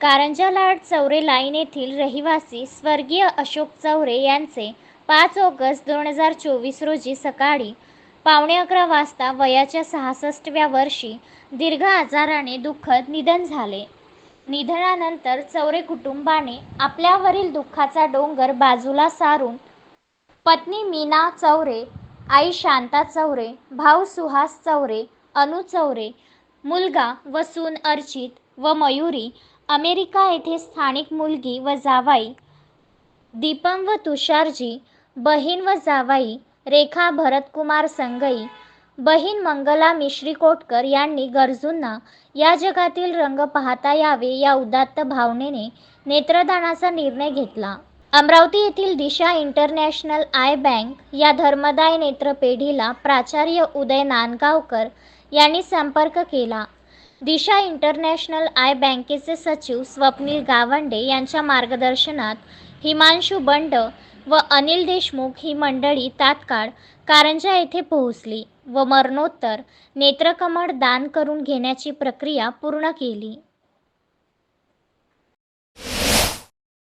Karanja Lad Chaure line येथील रहिवासी स्वर्गीय अशोक चौरे यांचे पाच ऑगस्ट दोन हजार चोवीस रोजी सकाळी पावणे अकरा वाजता वयाच्या सहासष्टव्या वर्षी दीर्घ आजाराने दुःखद निधन झाले. निधनानंतर चौरे कुटुंबाने आपल्यावरील दुःखाचा डोंगर बाजूला सारून पत्नी मीना चौरे, आई शांता चौरे, भाऊ सुहास चौरे, अनु चौरे, मुलगा व सून अर्चित व मयुरी, अमेरिका येथे स्थानिक मुलगी व जावाई दीपम व तुषारजी, बहीण व जावाई रेखा भरतकुमार संगई, बहीण मंगला मिश्री कोटकर यांनी गरजूंना या जगातील रंग पाहता यावे या उदात्त भावनेने नेत्रदानाचा निर्णय घेतला. अमरावती येथील दिशा इंटरनॅशनल आय बँक या धर्मदाय नेत्रपेढीला प्राचार्य उदय नांदगावकर यांनी संपर्क केला. दिशा इंटरनॅशनल आय बँकेचे सचिव स्वप्नील गावंडे यांच्या मार्गदर्शनात हिमांशू बंड व अनिल देशमुख ही मंडळी तात्काळ कारंजा येथे पोहोचली व मरणोत्तर नेत्रकमळ दान करून घेण्याची प्रक्रिया पूर्ण केली.